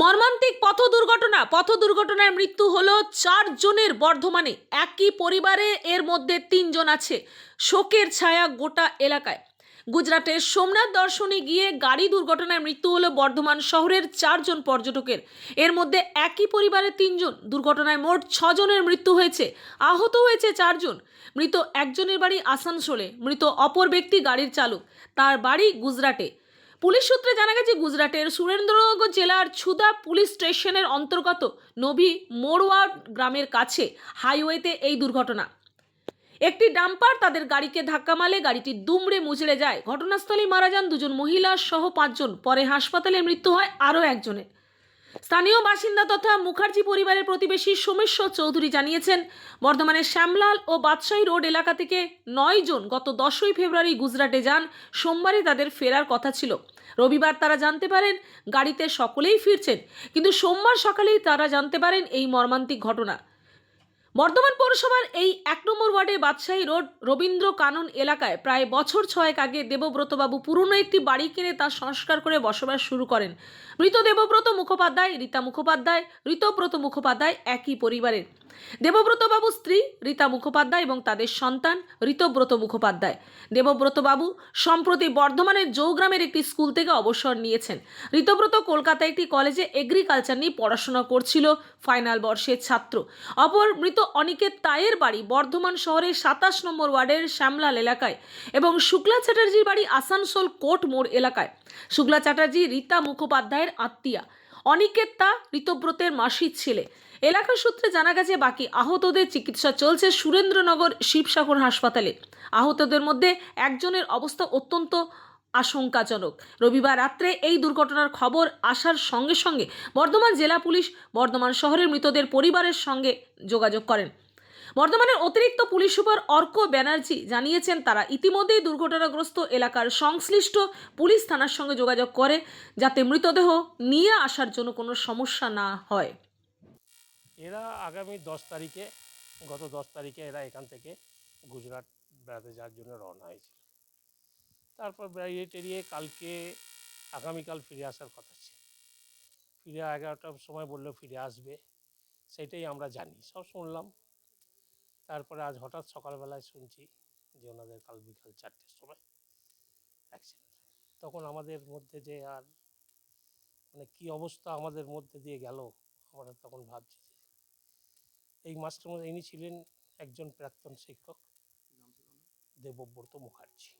মর্মান্তিক পথ দুর্ঘটনা। পথ দুর্ঘটনায় মৃত্যু হলো চার জনের বর্ধমানে। একই পরিবারে এর মধ্যে তিনজন আছে। শোকের ছায়া গোটা এলাকায়। গুজরাটের সোমনাথ দর্শনে গিয়ে গাড়ি দুর্ঘটনায় মৃত্যু হলো বর্ধমান শহরের চারজন পর্যটকের। এর মধ্যে একই পরিবারের তিনজন। দুর্ঘটনায় মোট ছজনের মৃত্যু হয়েছে। আহত হয়েছে চারজন। মৃত একজনের বাড়ি আসানসোলে। মৃত অপর ব্যক্তি গাড়ির চালক। তার বাড়ি গুজরাটে। পুলিশ সূত্রে জানা গেছে, গুজরাটের সুরেন্দ্রনগর জেলার ছুদা পুলিশ স্টেশনের অন্তর্গত নবী মোরওয়া গ্রামের কাছে হাইওয়েতে এই দুর্ঘটনা। একটি ডাম্পার তাদের গাড়িকে ধাক্কা মালে গাড়িটি দুমড়ে মুচড়ে যায়। ঘটনাস্থলেই মারা যান দুজন মহিলা সহ পাঁচজন। পরে হাসপাতালে মৃত্যু হয় আরও একজনের। স্থানীয় বাসিন্দা তথা মুখার্জি পরিবারের প্রতিবেশী সোমেশ্বর চৌধুরী জানিয়েছেন বর্ধমানের শ্যামলাল ও বাদশাহী রোড এলাকা থেকে নয় জন গত দশই ফেব্রুয়ারি গুজরাটে যান। সোমবারে তাদের ফেরার কথা ছিল। রবিবার তারা জানতে পারেন, গাড়িতে সকলেই ফিরছেন। কিন্তু সোমবার সকালেই তারা জানতে পারেন এই মর্মান্তিক ঘটনা। বর্ধমান পৌরসভার এই এক নম্বর ওয়ার্ডে বাদশাহী রোড রবীন্দ্র কানন এলাকায় প্রায় বছর ছয়েক আগে দেবব্রতবাবু পুরনো একটি বাড়ি কিনে তা সংস্কার করে বসবাস শুরু করেন। মৃত দেবব্রত মুখোপাধ্যায়, রীতা মুখোপাধ্যায় ঋতব্রত মুখোপাধ্যায় একই পরিবারের। দেবব্রতবাবু স্ত্রী রীতা মুখোপাধ্যায় এবং তাদের সন্তান ঋতব্রত মুখোপাধ্যায়। দেবব্রতবাবু সম্প্রতি বর্ধমানের জৌগ্রামের একটি স্কুল থেকে অবসর নিয়েছেন। ঋতব্রত কলকাতায় একটি কলেজে এগ্রিকালচার নিয়ে পড়াশোনা করছিল ফাইনাল বর্ষের ছাত্র। অপর মৃত অনিকেত তায়ের বাড়ি বর্ধমান শহরের সাতাশ নম্বর ওয়ার্ডের শ্যামলাল এলাকায় এবং শুক্লা চ্যাটার্জির বাড়ি আসানসোল কোর্ট মোড় এলাকায়। শুক্লা চ্যাটার্জি রীতা মুখোপাধ্যায়ের আত্মীয়া। অনিকেত তা ঋতব্রতের মাসির ছেলে। এলাকা সূত্রে জানা গেছে, বাকি আহতদের চিকিৎসা চলছে সুরেন্দ্রনগর শিবসাগর হাসপাতালে। আহতদের মধ্যে একজনের অবস্থা অত্যন্ত আশঙ্কাজনক। রবিবার রাত্রে এই দুর্ঘটনার খবর আসার সঙ্গে সঙ্গে বর্ধমান জেলা পুলিশ বর্ধমান শহরের মৃতদের পরিবারের সঙ্গে যোগাযোগ করেন। বর্ধমানের অতিরিক্ত পুলিশ সুপার অর্ক ব্যানার্জি জানিয়েছেন তারা ইতিমধ্যেই দুর্ঘটনাগ্রস্ত এলাকার সংশ্লিষ্ট পুলিশ থানার সঙ্গে যোগাযোগ করে যাতে মৃতদেহ নিয়ে আসার জন্য কোনো সমস্যা না হয়। এরা আগামী দশ তারিখে, গত দশ তারিখে এরা এখান থেকে গুজরাট বেড়াতে যাওয়ার জন্য রওনা হয়েছিল। তারপর বেরিয়ে টেরিয়ে কালকে, আগামীকাল ফিরে আসার কথা ছিল। ফিরে এগারোটার সময় বলল ফিরে আসবে, সেটাই আমরা জানি, সব শুনলাম। তারপরে আজ হঠাৎ সকালবেলায় শুনছি যে ওনাদের কাল বিকাল চারটের সময় অ্যাক্সিডেন্ট তখন আমাদের মধ্যে যে আর মানে কী অবস্থা আমাদের মধ্যে দিয়ে গেল, আমরা তখন ভাবছি যে এই মাস্টারমশাই ইনি ছিলেন একজন প্রাক্তন শিক্ষক দেবব্রত মুখার্জি।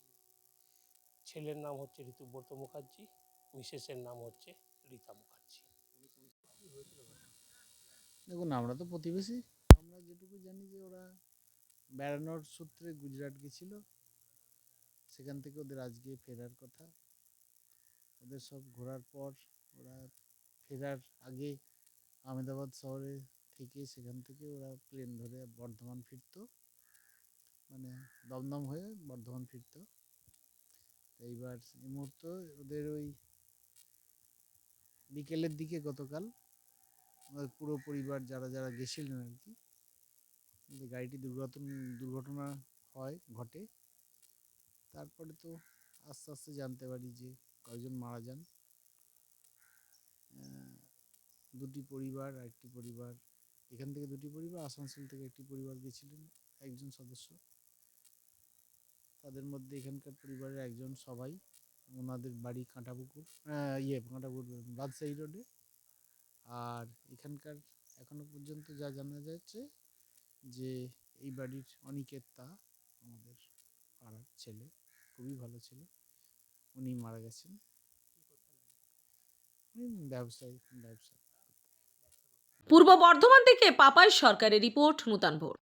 ছেলের নাম হচ্ছে ঋতুব্রত মুখার্জি, মিসেসের নাম হচ্ছে রীতা মুখার্জি। দেখুন, আমরা তো প্রতিবেশী। যেটুকু জানি যে ওরা বেড়ানোর সূত্রে গুজরাট গেছিল। সেখান থেকে ওদের আজকে ফেরার কথা। ওদের সব ঘোরার পর ওরা ফেরার আগে আহমেদাবাদ শহরে থেকে সেখান থেকে ওরা প্লেন ধরে বর্ধমান ফিরতো। মানে দমদম হয়ে বর্ধমান ফিরতো। এইবার এই মুহূর্তে ওদের ওই বিকেলের দিকে গতকাল পুরো পরিবার যারা যারা গেছিলেন আর কি যে গাড়িটি দুর্ঘটনা দুর্ঘটনা হয়, ঘটে, তারপরে তো আস্তে আস্তে জানতে পারি যে কয়েকজন মারা যান। দুটি পরিবার একটি পরিবার, এখান থেকে দুটি পরিবার, আসানসোল থেকে একটি পরিবার গেছিলেন, একজন সদস্য। তাদের মধ্যে এখানকার পরিবারের একজন সবাই, ওনাদের বাড়ি কাঁটাপুকুর ইয়ে কাঁটাপুকুর বাদশাহী রোডে। আর এখানকার এখনও পর্যন্ত যা জানা যাচ্ছে যে এই বাড়ির অনিকেত তা, আমাদের পাড়ার ছেলে, খুবই ভালো ছেলে, উনি মারা গেছেন। ব্যবসায়ী, ব্যবসা পূর্ব বর্ধমান থেকে পাপাই সরকারের রিপোর্ট, নূতন ভোর